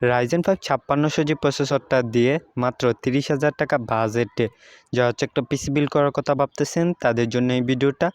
Ryzen five ছাপ্পান্নশো জি প্রসেসরটা দিয়ে মাত্র তিরিশ হাজার টাকা বাজেটে যা হচ্ছে একটা পিসি বিল করার কথা ভাবতেছেন, তাদের জন্য এই ভিডিওটা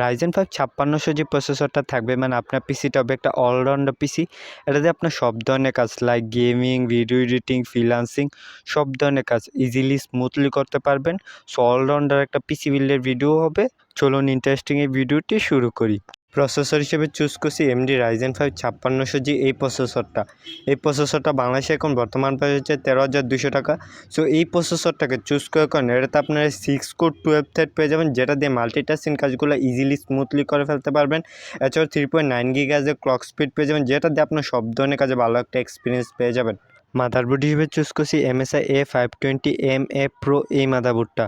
রাইজেন ফাইভ ছাপ্পান্নশো জি প্রসেসরটা থাকবে মানে আপনার পিসিটা হবে একটা অলরাউন্ডার পিসি এটাতে আপনার সব ধরনের কাজ like gaming video editing freelancing সব ধরনের কাজ ইজিলি স্মুথলি করতে পারবেন। সো অলরাউন্ডার একটা পিসি বিল্ডের ভিডিও হবে। চলুন ইন্টারেস্টিং এই ভিডিওটি শুরু করি। প্রসেসর হিসেবে চুজ করছি এমডি রাইজেন ফাইভ ছাপ্পান্নশো জি এই প্রসেসরটা এই প্রসেসরটা বাংলাদেশে এখন বর্তমান প্রাইস হচ্ছে তেরো হাজার দুশো টাকা। সো এই প্রসেসরটাকে চুজ করে করেন এটাতে আপনারা সিক্স কোড টুয়েলভ থার্ড পেয়ে যাবেন, যেটা দিয়ে মাল্টিটাস্কিং কাজগুলো ইজিলি স্মুথলি করে ফেলতে পারবেন। এছাড়াও থ্রি পয়েন্ট নাইন গিগাজের ক্লক স্পিড পেয়ে যাবেন, যেটা দিয়ে আপনার সব ধরনের কাজে ভালো একটা এক্সপিরিয়েন্স পেয়ে যাবেন। মাদারবোর্ড হিসেবে চুজ করছি MSI A five twenty M A pro এই মাদারবোর্ডটা।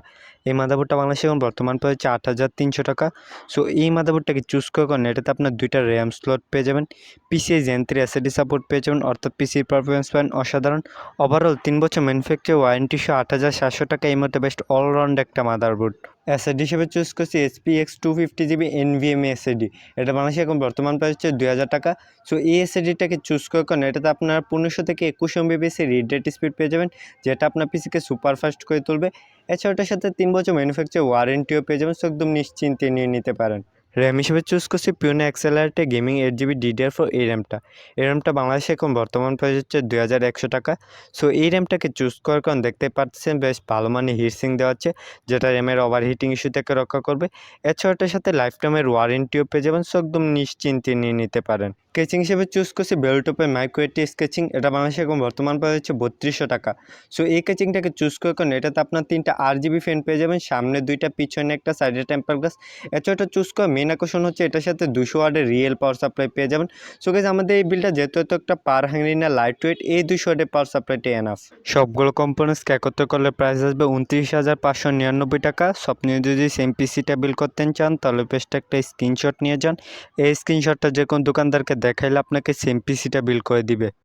এই মাদারবোর্ডটা বাংলাদেশে এখন বর্তমান প্রায় হচ্ছে আট হাজার তিনশো টাকা। সো এই মাদারবোর্ডটাকে চুজ করে করেন এটাতে আপনার দুইটা র্যাম স্লট পেয়ে যাবেন। পিসিআই জেন থ্রি সাপোর্ট পেয়ে যাবেন, অর্থাৎ পিসির পারফরমেন্স পান অসাধারণ। ওভারঅল তিন বছর ম্যানুফ্যাকচার ওয়ারেন্টি সহ আট হাজার সাতশো টাকা, এই মধ্যে বেস্ট অলরাউন্ড একটা মাদারবোর্ড। এসএডি হিসেবে চুজ করছি SP X two fifty GB NVMe SSD এটা বাংলাদেশে এখন বর্তমান প্রাইস হচ্ছে দুই হাজার টাকা। সো এই এসএডিটাকে চুজ করে কারণে এটাতে আপনার পনেরোশো থেকে একুশ এমবিবিএস রিড রেট স্পিড পেয়ে যাবেন, যেটা আপনার পিসিকে সুপার ফাস্ট করে তুলবে। এছাড়া ওটার সাথে তিন বছর ম্যানুফ্যাকচার ওয়ারেন্টিও পেয়ে যাবেন সো একদম নিশ্চিন্তে নিয়ে নিতে পারেন। র্যাম হিসেবে চুজ করছি PNY accelerate gaming eight GB DDR four এই র্যামটা এই র্যামটা বাংলাদেশে এখন বর্তমান প্রাইস হচ্ছে দুই হাজার একশো টাকা। সো এই র্যামটাকে চুজ করার কারণ দেখতে পাচ্ছেন বেশ ভালো মানে হিটসিং দেওয়া হচ্ছে যেটা র্যামের ওভার হিটিং ইস্যু থেকে রক্ষা করবে। এছাড়া ওটার সাথে লাইফ টাইমের ওয়ারেন্টিও পেয়ে যাবেন সো একদম নিশ্চিন্তে নিয়ে নিতে পারেন। স্কেচিং হিসেবে চুজ করছি বেলটপের মাইক্রোয়েটি স্কেচিং এটা বাংলাদেশে এখন বর্তমান প্রাইস হচ্ছে বত্রিশশো টাকা। সো এই স্কেচিংটাকে চুজ করে কারণ এটাতে আপনার তিনটা আর জিবি ফ্যান পেয়ে যাবেন, সামনে দুইটা, পিছনে একটা সাইডে টেম্পার গ্লাস এছাড়া চুজ করা মেন আকর্ষণ হচ্ছে এটার সাথে দুশো ওয়ার্ডের রিয়েল পাওয়ার সাপ্লাই পেয়ে যাবেন। সো গেছে আমাদের এই বিলটা যেহেতু এত একটা পার হ্যাংরি না লাইট ওয়েট এই দুশো ওয়ার্ডের পাওয়ার সাপ্লাইটি এনাফ সবগুলো কম্পোনেন্টস একত্র করলে প্রাইস আসবে উনত্রিশ হাজার পাঁচশো নিরানব্বই টাকা। স্বপ্নে যদি সেম পিসিটা বিল করতে চান, তাহলে পেজটা একটা স্ক্রিনশট নিয়ে যান। এই স্ক্রিনশটটা যে কোনো দোকানদারকে দেখাইলে আপনাকে সেম পিসিটা বিল করে দিবে।